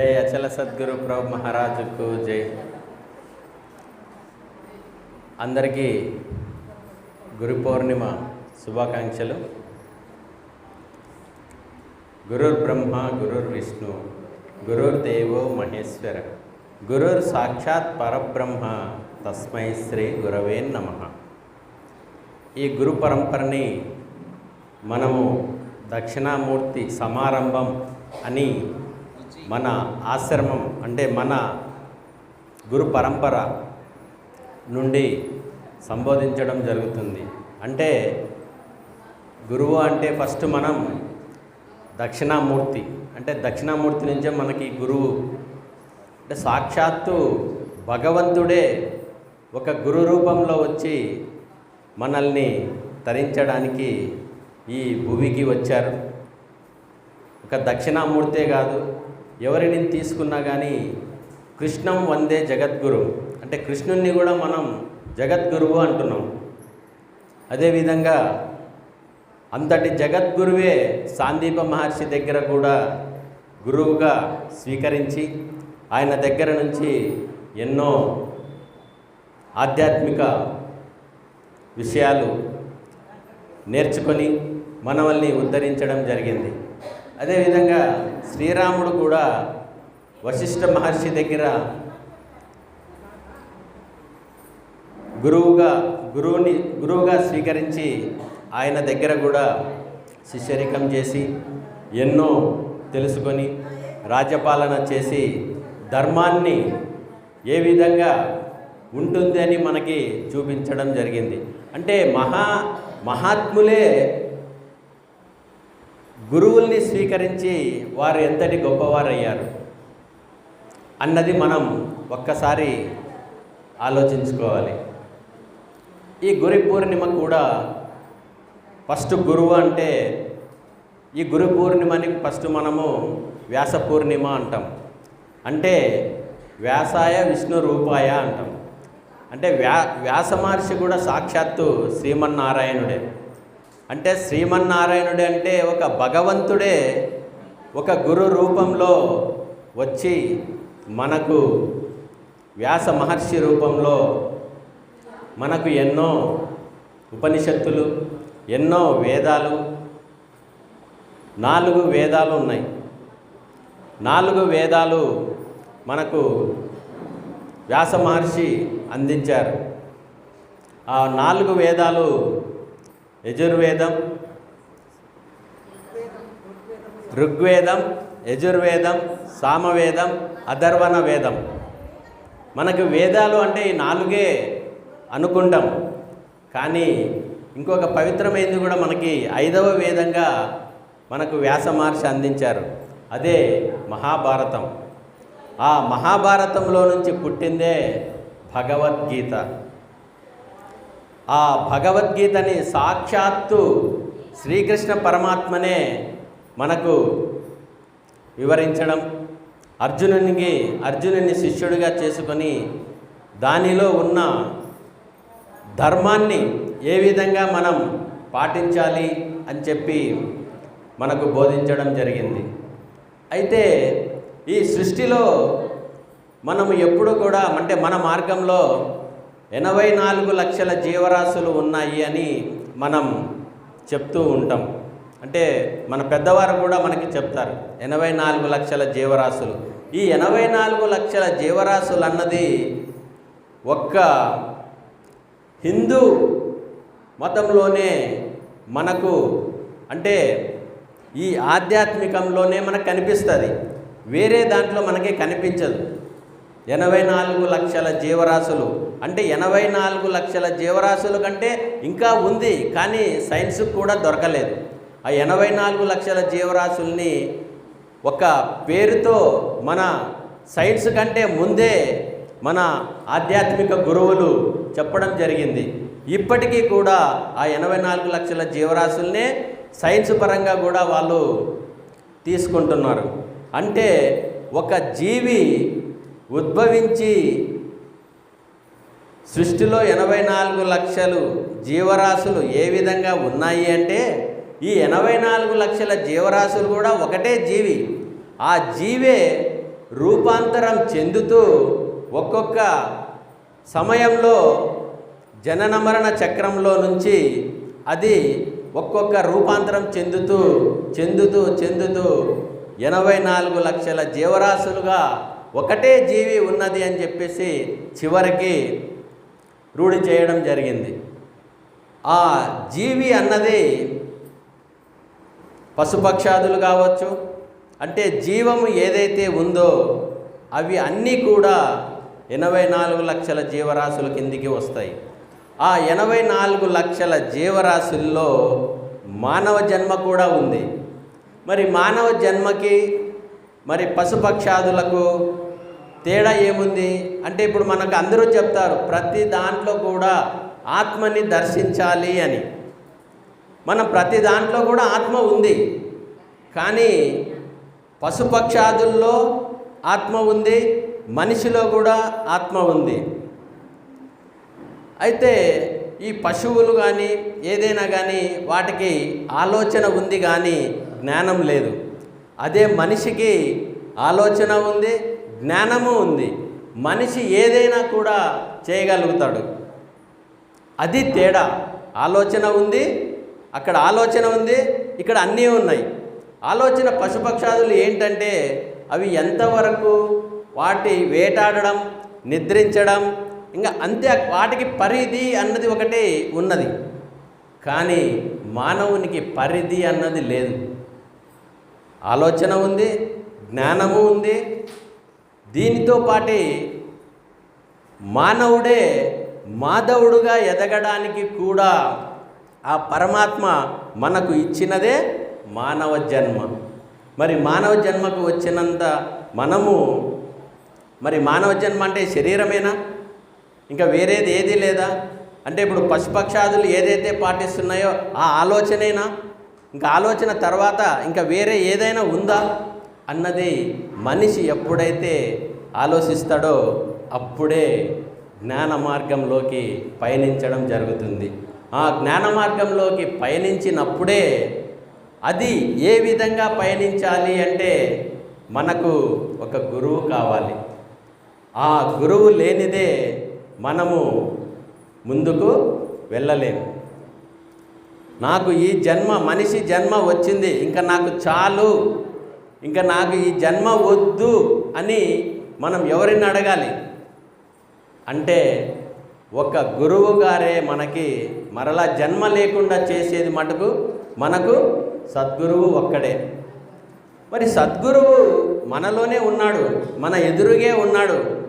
జై అచల సద్గురు ప్రభు మహారాజుకు జై. అందరికీ గురు పౌర్ణిమ శుభాకాంక్షలు. గురుర్ బ్రహ్మ గురుర్ విష్ణు గురుర్ దేవో మహేశ్వర గురుర్ సాక్షాత్ పరబ్రహ్మ తస్మై శ్రీ గురవే నమ. ఈ గురు పరంపరని మనము దక్షిణామూర్తి సమారంభం అని మన ఆశ్రమం అంటే మన గురు పరంపర నుండి సంబోధించడం జరుగుతుంది. అంటే గురువు అంటే ఫస్ట్ మనం దక్షిణామూర్తి. అంటే దక్షిణామూర్తి నుంచే మనకి గురువు. అంటే సాక్షాత్తు భగవంతుడే ఒక గురు రూపంలో వచ్చి మనల్ని తరించడానికి ఈ భూమికి వచ్చారు. ఒక దక్షిణామూర్తే కాదు ఎవరిని తీసుకున్నా కానీ కృష్ణం వందే జగద్గురు. అంటే కృష్ణుణ్ణి కూడా మనం జగద్గురువు అంటున్నాం. అదేవిధంగా అంతటి జగద్గురువే సాందీప మహర్షి దగ్గర కూడా గురువుగా స్వీకరించి ఆయన దగ్గర నుంచి ఎన్నో ఆధ్యాత్మిక విషయాలు నేర్చుకొని మనవల్ని ఉద్ధరించడం జరిగింది. అదేవిధంగా శ్రీరాముడు కూడా వశిష్ఠ మహర్షి దగ్గర గురువుగా గురువుని గురువుగా స్వీకరించి ఆయన దగ్గర కూడా శిష్యరికం చేసి ఎన్నో తెలుసుకొని రాజ్యపాలన చేసి ధర్మాన్ని ఏ విధంగా ఉంటుంది అని మనకి చూపించడం జరిగింది. అంటే మహా మహాత్ములే గురువుల్ని స్వీకరించి వారు ఎంతటి గొప్పవారయ్యారు అన్నది మనం ఒక్కసారి ఆలోచించుకోవాలి. ఈ గురి పూర్ణిమ కూడా ఫస్ట్ గురువు అంటే ఈ గురు పూర్ణిమని ఫస్ట్ మనము వ్యాస పూర్ణిమ అంటాం. అంటే వ్యాసాయ విష్ణు రూపాయ అంటాం. అంటే వ్యా వ్యాస మహర్షి కూడా సాక్షాత్తు శ్రీమన్నారాయణుడే. అంటే శ్రీమన్నారాయణుడే అంటే ఒక భగవంతుడే ఒక గురు రూపంలో వచ్చి మనకు వ్యాస మహర్షి రూపంలో మనకు ఎన్నో ఉపనిషత్తులు ఎన్నో వేదాలు నాలుగు వేదాలు ఉన్నాయి. నాలుగు వేదాలు మనకు వ్యాస మహర్షి అందించారు. ఆ నాలుగు వేదాలు యజుర్వేదం ఋగ్వేదం యజుర్వేదం సామవేదం అధర్వణ వేదం మనకు వేదాలు అంటే ఈ నాలుగే అనుకుంటాం కానీ ఇంకొక పవిత్రమైనది కూడా మనకి ఐదవ వేదంగా మనకు వ్యాస మహర్షి అందించారు. అదే మహాభారతం. ఆ మహాభారతంలో నుంచి పుట్టిందే భగవద్గీత. ఆ భగవద్గీతని సాక్షాత్తు శ్రీకృష్ణ పరమాత్మనే మనకు వివరించడం అర్జునునికి అర్జునుని శిష్యుడిగా చేసుకొని దానిలో ఉన్న ధర్మాన్ని ఏ విధంగా మనం పాటించాలి అని చెప్పి మనకు బోధించడం జరిగింది. అయితే ఈ సృష్టిలో మనం ఎప్పుడు కూడా అంటే మన మార్గంలో ఎనభై నాలుగు లక్షల జీవరాశులు ఉన్నాయి అని మనం చెప్తూ ఉంటాం. అంటే మన పెద్దవారు కూడా మనకి చెప్తారు ఎనభై నాలుగు లక్షల జీవరాశులు. ఈ ఎనభై నాలుగు లక్షల జీవరాశులు అన్నది ఒక్క హిందూ మతంలోనే మనకు అంటే ఈ ఆధ్యాత్మికంలోనే మనకు కనిపిస్తుంది. వేరే దాంట్లో మనకి కనిపించదు. ఎనభై నాలుగు లక్షల జీవరాశులు. అంటే ఎనభై నాలుగు లక్షల జీవరాశుల కంటే ఇంకా ఉంది కానీ సైన్స్ కూడా దొరకలేదు. ఆ ఎనభై నాలుగు లక్షల జీవరాశుల్ని ఒక పేరుతో మన సైన్స్ కంటే ముందే మన ఆధ్యాత్మిక గురువులు చెప్పడం జరిగింది. ఇప్పటికీ కూడా ఆ ఎనభై నాలుగు లక్షల జీవరాశుల్నే సైన్స్ పరంగా కూడా వాళ్ళు తీసుకుంటున్నారు. అంటే ఒక జీవి ఉద్భవించి సృష్టిలో ఎనభై నాలుగు లక్షలు జీవరాశులు ఏ విధంగా ఉన్నాయి అంటే ఈ ఎనభై నాలుగు లక్షల జీవరాశులు కూడా ఒకటే జీవి. ఆ జీవే రూపాంతరం చెందుతూ ఒక్కొక్క సమయంలో జనన మరణ చక్రంలో నుంచి అది ఒక్కొక్క రూపాంతరం చెందుతూ చెందుతూ చెందుతూ ఎనభై నాలుగు లక్షల జీవరాశులుగా ఒకటే జీవి ఉన్నది అని చెప్పేసి చివరికి రూఢి చేయడం జరిగింది. ఆ జీవి అన్నది పశుపక్షాదులు కావచ్చు అంటే జీవము ఏదైతే ఉందో అవి అన్నీ కూడా ఎనభై నాలుగు లక్షల జీవరాశుల కిందికి వస్తాయి. ఆ ఎనభై నాలుగు లక్షల జీవరాశుల్లో మానవ జన్మ కూడా ఉంది. మరి మానవ జన్మకి మరి పశుపక్షాదులకు తేడా ఏముంది? అంటే ఇప్పుడు మనకు అందరూ చెప్తారు ప్రతి దాంట్లో కూడా ఆత్మని దర్శించాలి అని. మన ప్రతి దాంట్లో కూడా ఆత్మ ఉంది. కానీ పశుపక్షాదుల్లో ఆత్మ ఉంది మనిషిలో కూడా ఆత్మ ఉంది. అయితే ఈ పశువులు కానీ ఏదైనా కానీ వాటికి ఆలోచన ఉంది కానీ జ్ఞానం లేదు. అదే మనిషికి ఆలోచన ఉంది జ్ఞానము ఉంది. మనిషి ఏదైనా కూడా చేయగలుగుతాడు. అది తేడా. ఆలోచన ఉంది అక్కడ ఆలోచన ఉంది ఇక్కడ అన్నీ ఉన్నాయి. ఆలోచన పశుపక్షాదులు ఏంటంటే అవి ఎంతవరకు వాటి వేటాడడం నిద్రించడం ఇంకా అంతే వాటికి పరిధి అన్నది ఒకటి ఉన్నది. కానీ మానవునికి పరిధి అన్నది లేదు. ఆలోచన ఉంది జ్ఞానము ఉంది దీనితో పాటి మానవుడే మాధవుడుగా ఎదగడానికి కూడా ఆ పరమాత్మ మనకు ఇచ్చినదే మానవ జన్మ. మరి మానవ జన్మకు వచ్చినంత మనము మరి మానవ జన్మ అంటే శరీరమేనా? ఇంకా వేరేది ఏది లేదా? అంటే ఇప్పుడు పశుపక్షాదులు ఏదైతే పాటిస్తున్నాయో ఆ ఆలోచనేనా? ఇంకా ఆలోచన తర్వాత ఇంకా వేరే ఏదైనా ఉందా? అన్నది మనిషి ఎప్పుడైతే ఆలోచిస్తాడో అప్పుడే జ్ఞాన మార్గంలోకి పయనించడం జరుగుతుంది. ఆ జ్ఞాన మార్గంలోకి పయనించినప్పుడే అది ఏ విధంగా పయనించాలి అంటే మనకు ఒక గురువు కావాలి. ఆ గురువు లేనిదే మనము ముందుకు వెళ్ళలేము. నాకు ఈ జన్మ మనిషి జన్మ వచ్చింది ఇంకా నాకు చాలు ఇంకా నాకు ఈ జన్మ వద్దు అని మనం ఎవరిని అడగాలి? అంటే ఒక గురువు గారే మనకి మరలా జన్మ లేకుండా చేసేది మటుకు మనకు సద్గురువు ఒక్కడే. మరి సద్గురువు మనలోనే ఉన్నాడు మన ఎదురుగే ఉన్నాడు.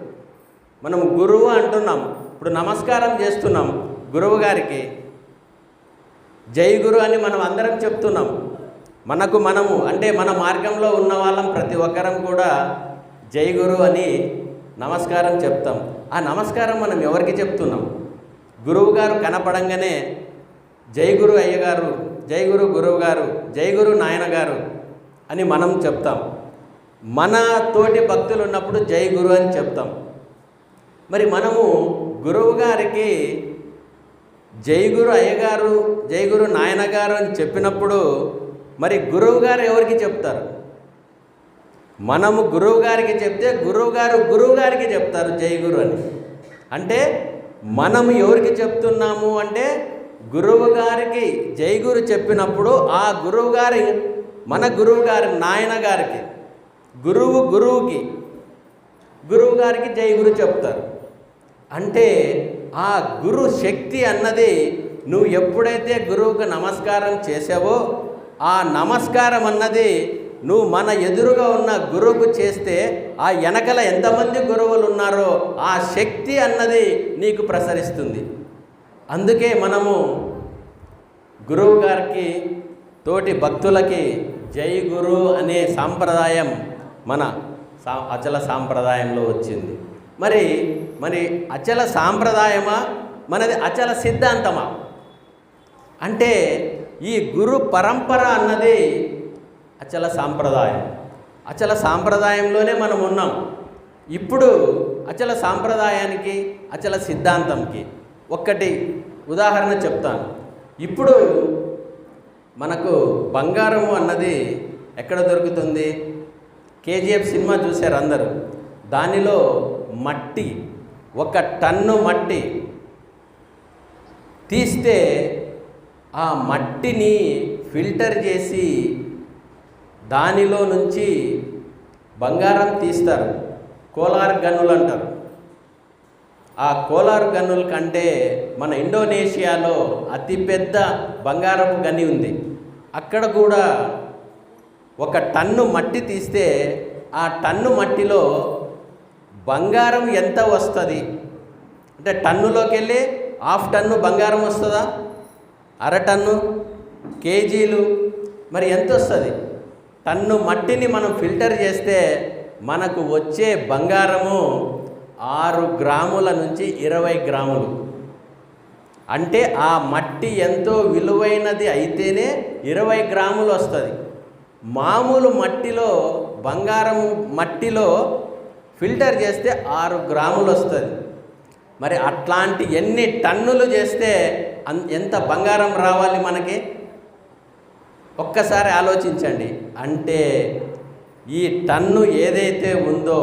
మనం గురువు అంటున్నాం. ఇప్పుడు నమస్కారం చేస్తున్నాం గురువు గారికి. జై గురు అని మనం అందరం చెప్తున్నాం. మనకు మనము అంటే మన మార్గంలో ఉన్న వాళ్ళం ప్రతి ఒక్కరం కూడా జై గురు అని నమస్కారం చెప్తాం. ఆ నమస్కారం మనం ఎవరికి చెప్తున్నాం? గురువు గారు కనపడంగానే జై గురు అయ్యగారు జై గురు గురువు గారు జై గురు నాయన గారు అని మనం చెప్తాం. మన తోటి భక్తులు ఉన్నప్పుడు జై గురు అని చెప్తాం. మరి మనము గురువు గారికి జై గురు అయ్యగారు జై గురు నాయన గారు అని చెప్పినప్పుడు మరి గురువు గారు ఎవరికి చెప్తారు? మనము గురువు గారికి చెప్తే గురువు గారు గురువు గారికి చెప్తారు జై గురు అని. అంటే మనము ఎవరికి చెప్తున్నాము అంటే గురువు గారికి జై గురు చెప్పినప్పుడు ఆ గురువు గారి మన గురువు గారి నాయన గారికి గురువు గురువుకి గురువు గారికి జై గురు చెప్తారు. అంటే ఆ గురు శక్తి అన్నది నువ్వు ఎప్పుడైతే గురువుకు నమస్కారం చేసావో ఆ నమస్కారం అన్నది నువ్వు మన ఎదురుగా ఉన్న గురువుకు చేస్తే ఆ వెనకల ఎంతమంది గురువులు ఉన్నారో ఆ శక్తి అన్నది నీకు ప్రసరిస్తుంది. అందుకే మనము గురువు గారికి తోటి భక్తులకి జై గురు అనే సాంప్రదాయం మన సా అచల సాంప్రదాయంలో వచ్చింది. మరి మరి అచల సాంప్రదాయమా? మనది అచల సిద్ధాంతమా? అంటే ఈ గురు పరంపర అన్నది అచల సాంప్రదాయం. అచల సాంప్రదాయంలోనే మనం ఉన్నాం. ఇప్పుడు అచల సాంప్రదాయానికి అచల సిద్ధాంతంకి ఒక్కటి ఉదాహరణ చెప్తాను. ఇప్పుడు మనకు బంగారము అన్నది ఎక్కడ దొరుకుతుంది? కేజీఎఫ్ సినిమా చూశారు అందరూ. దానిలో మట్టి ఒక టన్ను మట్టి తీస్తే ఆ మట్టిని ఫిల్టర్ చేసి దానిలో నుంచి బంగారం తీస్తారు. కోలార్ గనులు అంటారు. ఆ కోలార్ గనుల కంటే మన ఇండోనేషియాలో అతిపెద్ద బంగారపు గని ఉంది. అక్కడ కూడా ఒక టన్ను మట్టి తీస్తే ఆ టన్ను మట్టిలో బంగారం ఎంత వస్తుంది? అంటే టన్నులోకి వెళ్ళి హాఫ్ టన్ను బంగారం వస్తుందా? అర టన్ను? కేజీలు? మరి ఎంత వస్తుంది? టన్ను మట్టిని మనం ఫిల్టర్ చేస్తే మనకు వచ్చే బంగారము ఆరు గ్రాముల నుంచి ఇరవై గ్రాములు. అంటే ఆ మట్టి ఎంతో విలువైనది అయితేనే ఇరవై గ్రాములు వస్తుంది. మామూలు మట్టిలో బంగారం మట్టిలో ఫిల్టర్ చేస్తే ఆరు గ్రాములు వస్తుంది. మరి అట్లాంటి ఎన్ని టన్నులు చేస్తే అన్ ఎంత బంగారం రావాలి మనకి? ఒక్కసారి ఆలోచించండి. అంటే ఈ టన్ను ఏదైతే ఉందో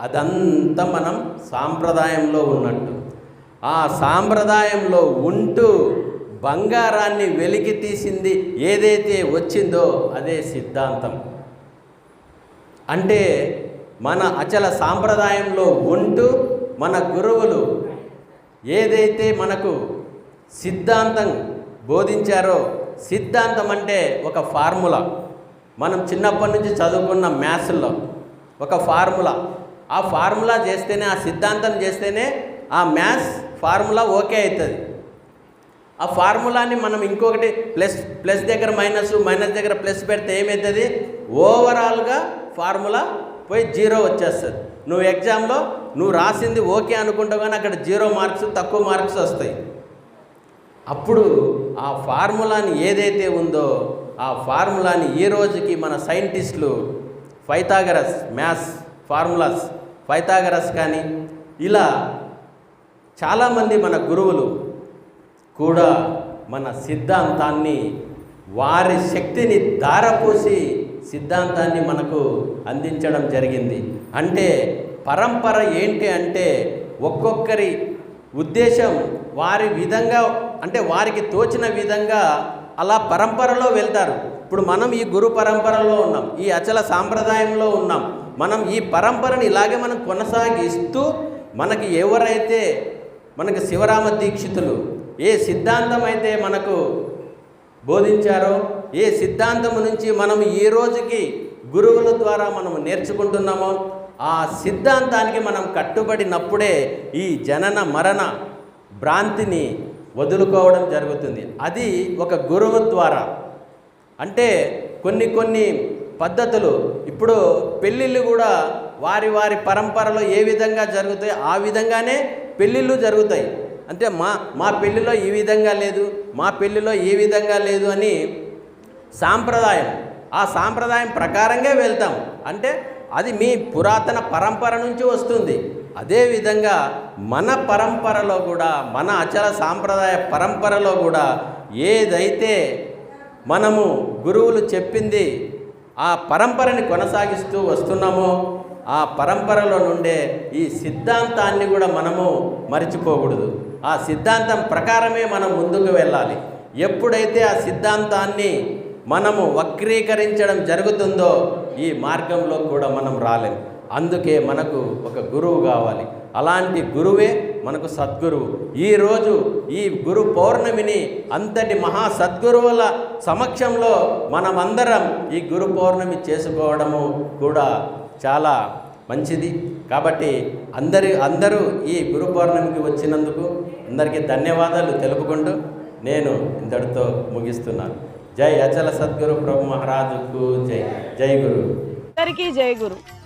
అదంతా మనం సాంప్రదాయంలో ఉన్నట్టు. ఆ సాంప్రదాయంలో ఉంటూ బంగారాన్ని వెలికి తీసింది ఏదైతే వచ్చిందో అదే సిద్ధాంతం. అంటే మన అచల సాంప్రదాయంలో ఉంటూ మన గురువులు ఏదైతే మనకు సిద్ధాంతం బోధించారో సిద్ధాంతం అంటే ఒక ఫార్ములా. మనం చిన్నప్పటి నుంచి చదువుకున్న మ్యాథ్స్లో ఒక ఫార్ములా. ఆ ఫార్ములా చేస్తేనే ఆ సిద్ధాంతం చేస్తేనే ఆ మ్యాథ్స్ ఫార్ములా ఓకే అవుతుంది ఆ ఫార్ములాని మనం ఇంకొకటి ప్లస్ ప్లస్ దగ్గర మైనస్ మైనస్ దగ్గర ప్లస్ పెడితే ఏమవుతుంది ఓవరాల్గా ఫార్ములా పోయి జీరో వచ్చేస్తుంది. నువ్వు ఎగ్జామ్లో నువ్వు రాసింది ఓకే అనుకుంటావు కానీ అక్కడ జీరో మార్క్స్ తక్కువ మార్క్స్ వస్తాయి. అప్పుడు ఆ ఫార్ములాని ఏదైతే ఉందో ఆ ఫార్ములాని ఈ రోజుకి మన సైంటిస్టులు ఫైథాగరస్ మ్యాథ్స్ ఫార్ములాస్ ఫైథాగరస్ కానీ ఇలా చాలామంది మన గురువులు కూడా మన సిద్ధాంతాన్ని వారి శక్తిని దారపోసి సిద్ధాంతాన్ని మనకు అందించడం జరిగింది. అంటే పరంపర ఏంటి అంటే ఒక్కొక్కరి ఉద్దేశం వారి విధంగా అంటే వారికి తోచిన విధంగా అలా పరంపరలో వెళ్తారు. ఇప్పుడు మనం ఈ గురు పరంపరలో ఉన్నాం ఈ అచల సాంప్రదాయంలో ఉన్నాం. మనం ఈ పరంపరని ఇలాగే మనం కొనసాగిస్తూ మనకి ఎవరైతే మనకి శివరామ దీక్షితులు ఏ సిద్ధాంతం అయితే మనకు బోధించారో ఏ సిద్ధాంతము నుంచి మనం ఈ రోజుకి గురువుల ద్వారా మనం నేర్చుకుంటున్నామో ఆ సిద్ధాంతానికి మనం కట్టుబడినప్పుడే ఈ జనన మరణ భ్రాంతిని వదులుకోవడం జరుగుతుంది. అది ఒక గురువు ద్వారా. అంటే కొన్ని కొన్ని పద్ధతులు ఇప్పుడు పెళ్ళిళ్ళు కూడా వారి వారి పరంపరలో ఏ విధంగా జరుగుతాయి ఆ విధంగానే పెళ్ళిళ్ళు జరుగుతాయి. అంటే మా మా పెళ్ళిలో ఈ విధంగా లేదు మా పెళ్ళిలో ఈ విధంగా లేదు అని సాంప్రదాయం. ఆ సాంప్రదాయం ప్రకారంగా వెళ్తాం. అంటే అది మీ పురాతన పరంపర నుంచి వస్తుంది. అదేవిధంగా మన పరంపరలో కూడా మన అచల సాంప్రదాయ పరంపరలో కూడా ఏదైతే మనము గురువులు చెప్పింది ఆ పరంపరని కొనసాగిస్తూ వస్తున్నామో ఆ పరంపరలో నుండే ఈ సిద్ధాంతాన్ని కూడా మనము మరిచిపోకూడదు. ఆ సిద్ధాంతం ప్రకారమే మనం ముందుకు వెళ్ళాలి. ఎప్పుడైతే ఆ సిద్ధాంతాన్ని మనము వక్రీకరించడం జరుగుతుందో ఈ మార్గంలో కూడా మనం రాలేము అందుకే మనకు ఒక గురువు కావాలి. అలాంటి గురువే మనకు సద్గురువు. ఈరోజు ఈ గురు పౌర్ణమిని అంతటి మహా సద్గురువుల సమక్షంలో మనమందరం ఈ గురు పౌర్ణమి చేసుకోవడము కూడా చాలా మంచిది. కాబట్టి అందరి అందరూ ఈ గురు పౌర్ణమికి వచ్చినందుకు అందరికీ ధన్యవాదాలు తెలుపుకుంటూ నేను ఇంతటితో ముగిస్తున్నాను. జై అచల సద్గురు ప్రభు మహారాజుకు జై. జై గురు. అందరికీ జై గురు.